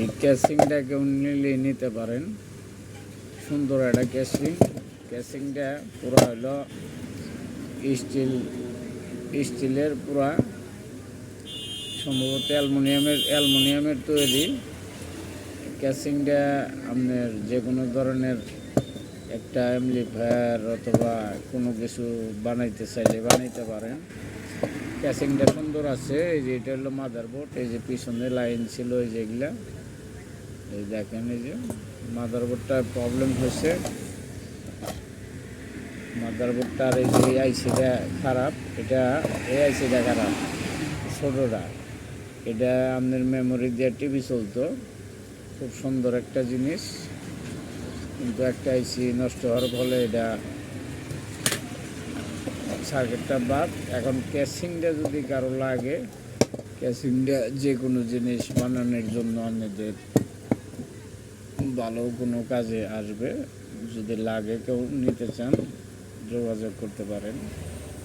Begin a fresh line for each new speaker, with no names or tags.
এই ক্যাসিংটা কেউ নিলে নিতে পারেন। সুন্দর একটা ক্যাসিং ক্যাসিংটা পুরো হলো স্টিল স্টিলের পুরা। সম্ভবত অ্যালুমিনিয়ামের অ্যালুমিনিয়ামের তৈরি। ক্যাসিংটা আপনার যে কোনো ধরনের একটা অ্যাম্পলিফায়ার অথবা কোনো কিছু বানাইতে চাইলে বানাইতে পারেন। ক্যাসিংটা সুন্দর আছে। এই যে এটা হলো মাদারবোর্ড এই যে পিছনে লাইন ছিল, এই যেগুলা এই দেখেন এই যে মাদারবোর্ডটা প্রবলেম হয়েছে। মাদারবোর্ডটার এই যে আইসিটা খারাপ, এটা এই আইসিটা খারাপ, ছোটোটা। এটা আপনার মেমোরি দিয়ে টিভি চলতো, খুব সুন্দর একটা জিনিস। কিন্তু একটা আইসি নষ্ট হওয়ার ফলে এটা সার্কিটটা বাদ। এখন ক্যাসিংটা যদি কারও লাগে ক্যাসিংটা যে কোনো জিনিস বানানোর জন্য আমাদের ভালো কোনো কাজে আসবে যদি লাগে কেউ নিতে চান যোগাযোগ করতে পারেন।